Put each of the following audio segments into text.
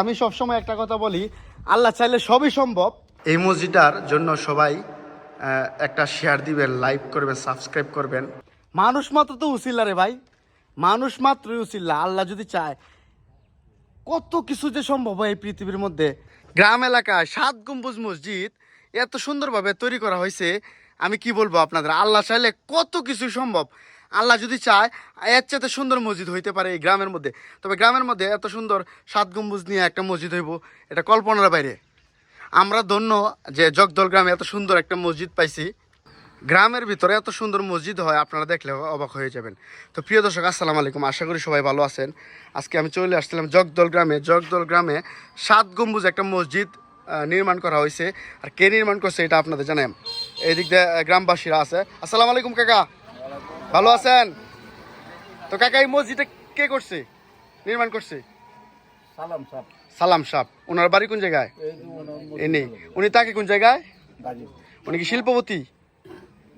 আমি সবসময় একটা কথা বলি আল্লাহ চাইলে সবই সম্ভব। এই মসজিদটার জন্য সবাই একটা শেয়ার দিবেন লাইক করবেন সাবস্ক্রাইব করবেন। মানুষ মাত্র তো উচিল্লা রে ভাই। মানুষ মাত্রই উচিল্লা আল্লাহ যদি চায়। কত কিছু যে সম্ভব হয় এই পৃথিবীর মধ্যে। গ্রাম এলাকায় সাত গম্বুজ মসজিদ এত সুন্দরভাবে তৈরি করা হয়েছে। আমি কি বলব আপনাদের আল্লাহ চাইলে কত কিছু সম্ভব। আল্লাহ যদি চায়, এর চাইতে সুন্দর মসজিদ হইতে পারে এই গ্রামের মধ্যে। তবে গ্রামের মধ্যে এত সুন্দর সাত গম্বুজ নিয়ে একটা মসজিদ হইব, এটা কল্পনার বাইরে। আমরা ধন্য যে জগদল গ্রামে এত সুন্দর একটা মসজিদ পাইছি। গ্রামের ভিতরে এত সুন্দর মসজিদ হয়, আপনারা দেখলে অবাক হয়ে যাবেন। তো প্রিয় দর্শক, আসসালামু আলাইকুম। আশা করি সবাই ভালো আছেন। আজকে আমি চলে আসছিলাম জগদল গ্রামে। জগদল গ্রামে সাত গম্বুজ একটা মসজিদ নির্মাণ করা হয়েছে। আর কে নির্মাণ করছে এটা আপনাদের জানাই। এই দিক দিয়ে গ্রামবাসীরা আছে। আসসালামু আলাইকুম, কাকা। ভালো আছেন? তো কাকা এই মসজিদটা কে করছে? নির্মাণ করছে? সালাম সাহ। সালাম সাহ। ওনার বাড়ি কোন জায়গায়? এনে উনি তাকে কোন জায়গায়? উনি কি শিল্পপতি?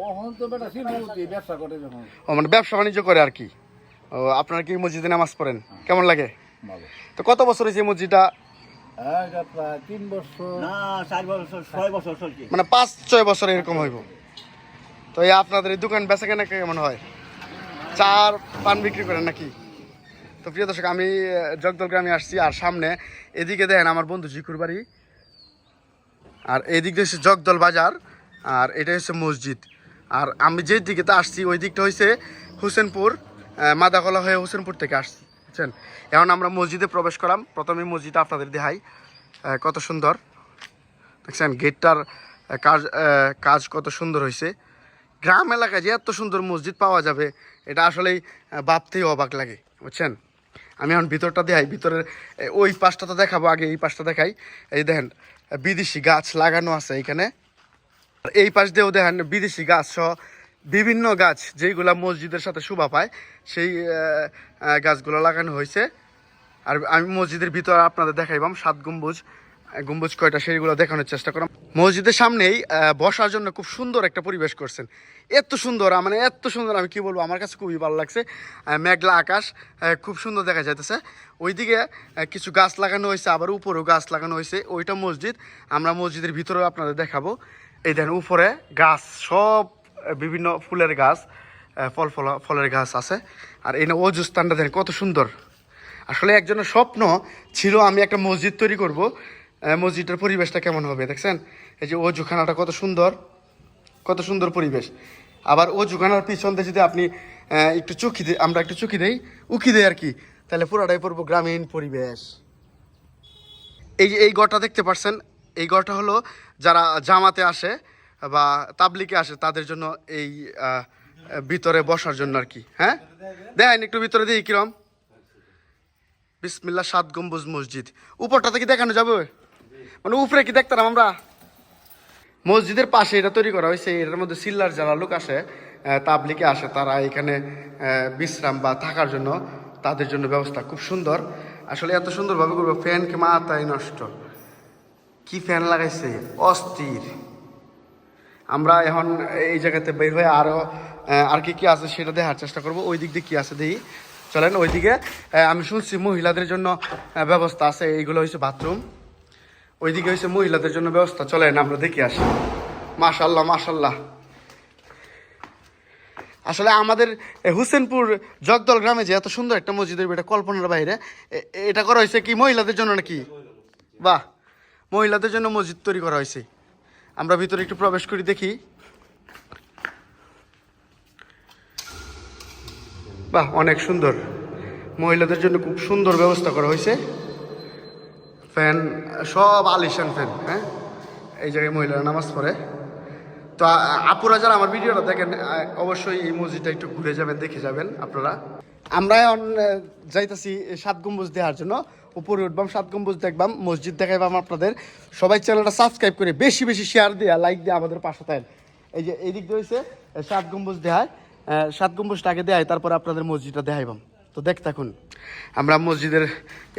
ও হন তো বেটা শিল্পপতি ব্যবসা করে যখন। ও মানে ব্যবসা বাণিজ্য করে আর কি। ও আপনারা কি মসজিদে নামাজ পড়েন? কেমন লাগে? তো কত বছর হয়েছে মসজিদটা? হ্যাঁ এটা প্রায় তিন বছর। না চার বছর ছয় বছর চলছে। মানে পাঁচ ছয় বছর এরকম হইব। তো এই আপনাদের এই দোকান বেচা কেনা কেমন হয়? চার পান বিক্রি করেন নাকি? তো প্রিয় দর্শক, আমি জগদল গ্রামে আসছি আর সামনে এদিকে দেখেন আমার বন্ধু জিকুর বাড়ি। আর এদিক হচ্ছে জগদল বাজার, আর এটা হচ্ছে মসজিদ। আর আমি যে দিকে তো আসছি, ওই দিকটা হচ্ছে হুসেনপুর মাদাকলা হয়ে হুসেনপুর থেকে আসছি, বুঝছেন? এখন আমরা মসজিদে প্রবেশ করলাম। প্রথমে মসজিদ আপনাদের দেখাই কত সুন্দর। দেখছেন, গেটটার কাজ কাজ কত সুন্দর হয়েছে গ্রাম এলাকায় যে এত সুন্দর মসজিদ পাওয়া যাবে, এটা আসলেই ভাবতেই অবাক লাগে, বুঝছেন? আমি এখন ভিতরটা দেখাই, ভিতরের ওই পাশটা তো দেখাবো আগে, এই পাশটা দেখাই। এই দেখেন, বিদেশি গাছ লাগানো আছে আর এই পাশ দিয়েও দেখেন, বিদেশি গাছ সহ বিভিন্ন গাছ যেইগুলা মসজিদের সাথে শোভা পায়, সেই গাছগুলো লাগানো হয়েছে। আর আমি মসজিদের ভিতর আপনাদের দেখাইবাম সাত গম্বুজ। গম্বুজ কয়টা সেইগুলো দেখানোর চেষ্টা করলাম। মসজিদের সামনেই বসার জন্য খুব সুন্দর একটা পরিবেশ করছেন। এত সুন্দর মানে এত সুন্দর, আমি কি বলব, আমার কাছে খুবই ভালো লাগছে। মেঘলা আকাশ খুব সুন্দর দেখা যাইতেছে। ওইদিকে কিছু গাছ লাগানো হয়েছে, আবার উপরেও গাছ লাগানো হয়েছে। ওইটা মসজিদ, আমরা মসজিদের ভিতরেও আপনাদের দেখাবো। এই দেখেন, উপরে গাছ, সব বিভিন্ন ফুলের গাছ ফল ফল, ফলের গাছ আছে। আর এই না স্থানটা দেখেন, কত সুন্দর। আসলে একজনের স্বপ্ন ছিল, আমি একটা মসজিদ তৈরি করব। মসজিদের পরিবেশটা কেমন হবে, দেখছেন? এই যে অজুখানাটা কত সুন্দর কত সুন্দর পরিবেশ। আবার অজুখানার পিছন দিয়ে যদি আপনি একটু চুকি দিই আমরা একটু চুকি দেই, উকি দেই আর কি, তাহলে পুরাটাই পড়ব গ্রামীণ পরিবেশ। এই যে এই গড়টা দেখতে পাচ্ছেন এই গড়টা হলো যারা জামাতে আসে বা তাবলিকে আসে, তাদের জন্য এই ভিতরে বসার জন্য আর কি হ্যাঁ? দেখেন একটু ভিতরে দিই, কিরম? বিসমিল্লা সাত গম্বুজ মসজিদ। উপরটা থেকে দেখানো যাবে? মানে উপরে কি দেখতাম আমরা? মসজিদের পাশে এটা তৈরি করা হয়েছে, এটার মধ্যে সিল্লার যারা লোক আসে তাবলিকে আসে, তারা এখানে বিশ্রাম বা থাকার জন্য তাদের জন্য ব্যবস্থা খুব সুন্দর। আসলে এত সুন্দরভাবে করব ফ্যান কে মাথায় নষ্ট। কি ফ্যান লাগাইছে? অস্থির। আমরা এখন এই জায়গাতে বের হয়ে আরও আর কি কি আছে সেটা দেখার চেষ্টা করব। ওই দিক দিয়ে কী আছে দেখি। চলেন ওইদিকে আমি শুনছি মহিলাদের জন্য ব্যবস্থা আছে, এইগুলো হচ্ছে বাথরুম। ওইদিকে হয়েছে মহিলাদের জন্য ব্যবস্থা, চলেন আমরা দেখে আসি। মাশাল্লাহ মাশাল্লাহ আসলে আমাদের হুসেনপুর জগদল গ্রামে যে এত সুন্দর একটা মসজিদের এটা কল্পনার বাইরে এটা করা হয়েছে কি মহিলাদের জন্য নাকি? বাহ, মহিলাদের জন্য মসজিদ তৈরি করা হয়েছে। আমরা ভিতরে একটু প্রবেশ করি, দেখি। বাহ, অনেক সুন্দর। মহিলাদের জন্য খুব সুন্দর ব্যবস্থা করা হয়েছে। ফ্যান সব আলিশান ফ্যান হ্যাঁ? এই জায়গায় মহিলারা নামাজ পড়ে। তো আপুরা যারা আমার ভিডিওটা দেখেন অবশ্যই এই মসজিদটা একটু ঘুরে যাবেন দেখে যাবেন আপনারা। আমরা যাইতাছি সাত গম্বুজ দেওয়ার জন্য। উপরে উঠবাম সাত গম্বুজ দেখবাম মসজিদ দেখাইবাম আপনাদের। সবাই চ্যানেলটা সাবস্ক্রাইব করে বেশি বেশি শেয়ার দিয়ে লাইক দিয়ে আমাদের পাশে থাকেন। এই যে এই দিক সাত গম্বুজ দেখায় আ, সাত গম্বুজটা আগে দেয় তারপর আপনাদের মসজিদটা দেখাইবাম। তো দেখ থাকুন আমরা মসজিদের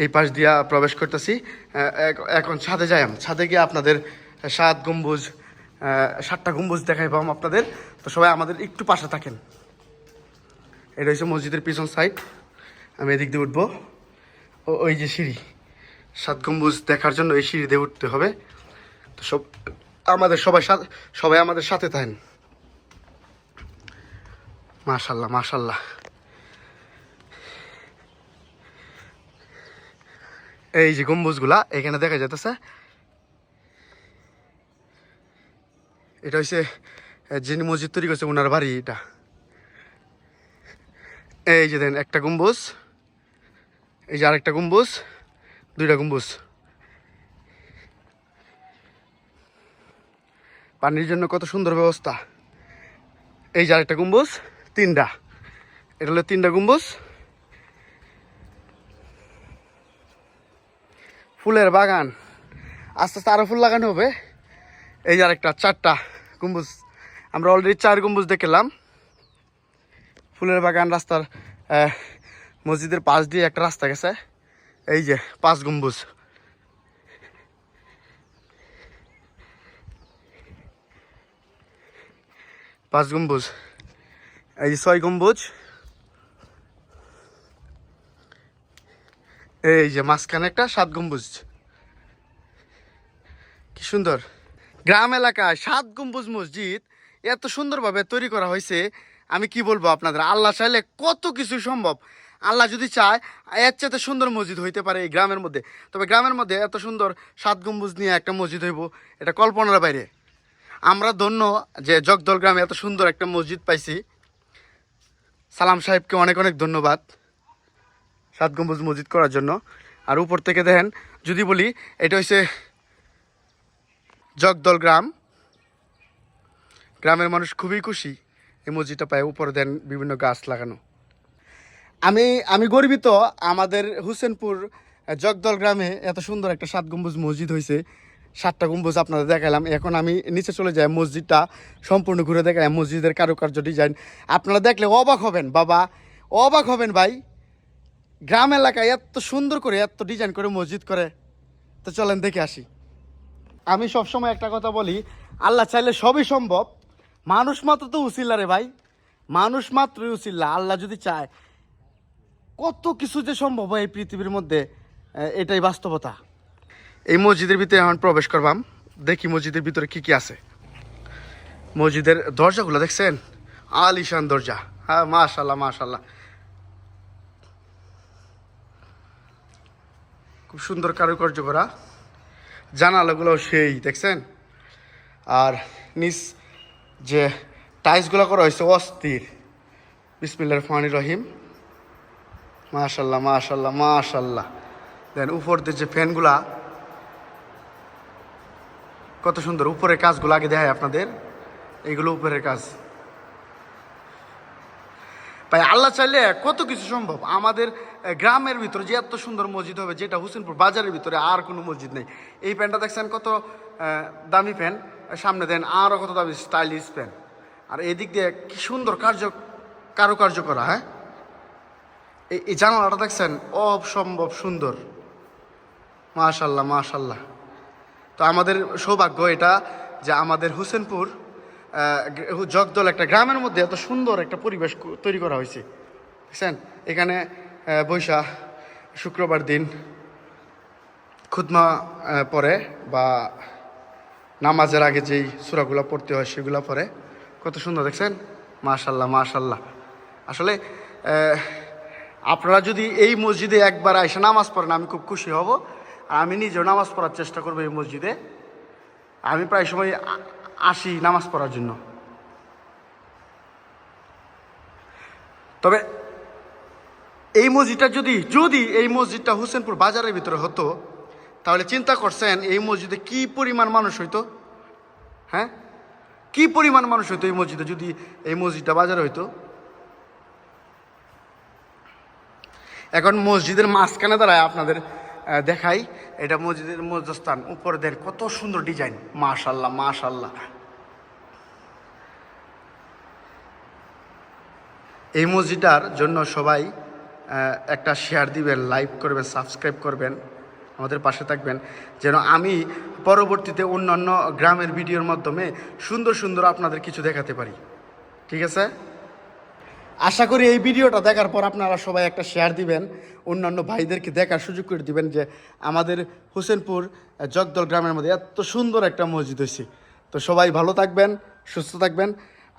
এই পাশ দিয়া প্রবেশ করতেছি। এখন ছাদে যাই আমি। ছাদে গিয়ে আপনাদের সাত গম্বুজ সাতটা গম্বুজ দেখাই পাম আপনাদের। তো সবাই আমাদের একটু পাশে থাকেন। এটা হচ্ছে মসজিদের পিছন সাইড আমি এদিক দিয়ে উঠবো। ও ওই যে সিঁড়ি। সাত গম্বুজ দেখার জন্য এই সিঁড়ি দিয়ে উঠতে হবে। তো সব আমাদের সবাই সাথে সবাই আমাদের সাথে থাকেন। মাশাল্লাহ মাশাল্লাহ। এই যে গম্বুজগুলা, এখানে দেখা যাইতেছে। এটা হচ্ছে যিনি মসজিদ তৈরি করছে ওনার বাড়ি এটা। এই যে দেন, একটা গম্বুজ। এই যে আরেকটা গম্বুজ, দুইটা গম্বুজ। পানির জন্য কত সুন্দর ব্যবস্থা। এই যে আরেকটা গম্বুজ, তিনটা। এটা হলো তিনটা গম্বুজ। ফুলের বাগান। আস্তে আস্তে আরও ফুল লাগানো হবে। এই যে আরেকটা, চারটা গম্বুজ। আমরা অলরেডি চার গম্বুজ দেখলাম। ফুলের বাগান রাস্তার মসজিদের পাশ দিয়ে একটা রাস্তা গেছে। এই যে পাঁচ গম্বুজ। পাঁচ গম্বুজ। এই ছয় গম্বুজ। এই যে মাঝখানে একটা সাত গম্বুজ। কি সুন্দর। গ্রাম এলাকায় সাত গম্বুজ মসজিদ এত সুন্দরভাবে তৈরি করা হয়েছে। আমি কি বলব আপনাদের, আল্লাহ চাইলে কত কিছু সম্ভব। আল্লাহ যদি চায়, এর চাইতে সুন্দর মসজিদ হইতে পারে এই গ্রামের মধ্যে। তবে গ্রামের মধ্যে এত সুন্দর সাত গম্বুজ নিয়ে একটা মসজিদ হইব, এটা কল্পনার বাইরে। আমরা ধন্য যে জগদল গ্রামে এত সুন্দর একটা মসজিদ পাইছি। সালাম সাহেবকে অনেক অনেক ধন্যবাদ। সাত গম্বুজ মসজিদ করার জন্য। আর উপর থেকে দেখেন, যদি বলি, এটা হচ্ছে জগদল গ্রাম। গ্রামের মানুষ খুবই খুশি এই মসজিদটা পায়। উপরে দেন বিভিন্ন গাছ লাগানো। আমি আমি গর্বিত আমাদের হুসেনপুর জগদল গ্রামে এত সুন্দর একটা সাত গম্বুজ মসজিদ হয়েছে সাতটা গম্বুজ আপনাদের দেখালাম এখন আমি নিচে চলে যাই, মসজিদটা সম্পূর্ণ ঘুরে দেখালাম মসজিদের কারুকার্য ডিজাইন আপনারা দেখলে অবাক হবেন, বাবা। অবাক হবেন, ভাই। গ্রাম এলাকায় এত সুন্দর করে, এত ডিজাইন করে মসজিদ করে। তো চলেন দেখে আসি। আমি সবসময় একটা কথা বলি, আল্লাহ চাইলে সবই সম্ভব। মানুষ মাত্র তো উচিল্লা রে ভাই। মানুষ মাত্রই উচিল্লা আল্লাহ যদি চায়। কত কিছু যে সম্ভব হয় এই পৃথিবীর মধ্যে এটাই বাস্তবতা। এই মসজিদের ভিতরে এখন প্রবেশ করবাম। দেখি মসজিদের ভিতরে কি কি আছে। মসজিদের দরজাগুলো দেখছেন? আলিশান দরজা। হ্যাঁ মাশাল্লাহ মাশাল্লাহ খুব সুন্দর কারুকার্য করা। জানালাগুলো সেই, দেখছেন? আর নিচ যে টাইলসগুলো করা হয়েছে অস্থির। বিসমিল্লার ফানি রহিম। মাশাল্লাহ মাশাল্লাহ মাশাল্লাহ। দেন উপর দিয়ে যে ফ্যানগুলা, কত সুন্দর, উপরের কাজগুলো আগে দেখায় আপনাদের। এইগুলো উপরের কাজ। ভাই, আল্লাহ চাইলে কত কিছু সম্ভব। আমাদের গ্রামের ভিতরে যে এত সুন্দর মসজিদ হবে, যেটা হুসেনপুর বাজারের ভিতরে আর কোনো মসজিদ নেই। এই প্যান্টটা দেখছেন কত দামি প্যান্ট সামনে দেন আরও কত দামি স্টাইলিশ প্যান্ট আর এদিক দিয়ে কি সুন্দর কার্য, কারুকার্য করা হ্যাঁ? এই জানালাটা দেখছেন, অসম্ভব সুন্দর। মাশাল্লাহ মাশাল্লাহ। তো আমাদের সৌভাগ্য এটা যে আমাদের হুসেনপুর জগদল একটা গ্রামের মধ্যে এত সুন্দর একটা পরিবেশ তৈরি করা হয়েছে। বুঝছেন এখানে আহ, বৈশা শুক্রবার দিন খুদমা পড়ে বা নামাজের আগে যেই সুরাগুলো পড়তে হয় সেগুলো পড়ে। কত সুন্দর দেখছেন? মাশাল্লাহ মাশাল্লাহ আসলে আপনারা যদি এই মসজিদে একবার এসে নামাজ পড়েন আমি খুব খুশি হব। আমি নিজেও নামাজ পড়ার চেষ্টা করব এই মসজিদে। আমি প্রায় সময় আসি নামাজ পড়ার জন্য। তবে এই মসজিদটা যদি যদি এই মসজিদটা হোসেনপুর বাজারের ভিতরে হতো, তাহলে চিন্তা করছেন এই মসজিদে কি পরিমাণ মানুষ হইতো? হ্যাঁ? কি পরিমাণ মানুষ হইতো এই মসজিদে যদি এই মসজিদটা বাজারে হইতো? এখন মসজিদের মাঝখানে দাঁড়ায় আপনাদের দেখাই, এটা মসজিদের মধ্যস্থান উপরে দেন কত সুন্দর ডিজাইন। মাশাল্লাহ মাশাল্লাহ। এই মসজিদটার জন্য সবাই একটা শেয়ার দিবেন লাইক করবেন সাবস্ক্রাইব করবেন, আমাদের পাশে থাকবেন, যেন আমি পরবর্তীতে অন্যান্য গ্রামের ভিডিওর মাধ্যমে সুন্দর সুন্দর আপনাদের কিছু দেখাতে পারি। ঠিক আছে? আশা করি এই ভিডিওটা দেখার পর আপনারা সবাই একটা শেয়ার দিবেন, অন্যান্য ভাইদেরকে দেখার সুযোগ করে দিবেন যে আমাদের হোসেনপুর জগদল গ্রামের মধ্যে এত সুন্দর একটা মসজিদ হয়েছে। তো সবাই ভালো থাকবেন, সুস্থ থাকবেন।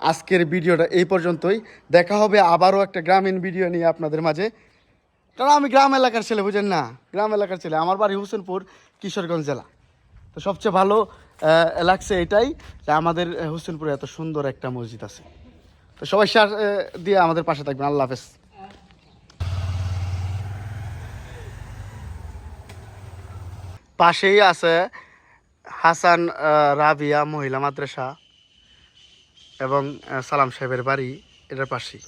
আজকের ভিডিওটা এই পর্যন্তই। দেখা হবে আবারও একটা গ্রামীণ ভিডিও নিয়ে আপনাদের মাঝে। কারণ আমি গ্রাম এলাকার ছেলে, বুঝেন না? গ্রাম এলাকার ছেলে। আমার বাড়ি হোসেনপুর, কিশোরগঞ্জ জেলা। তো সবচেয়ে ভালো লাগছে এটাই যে আমাদের হোসেনপুরে এত সুন্দর একটা মসজিদ আছে। তো সবাই শেয়ার দিয়ে আমাদের পাশে থাকবেন। আল্লাহ হাফেজ। পাশেই আছে হাসান রাবিয়া মহিলা মাদ্রাসা এবং সালাম সাহেবের বাড়ি। এটার পাশেই।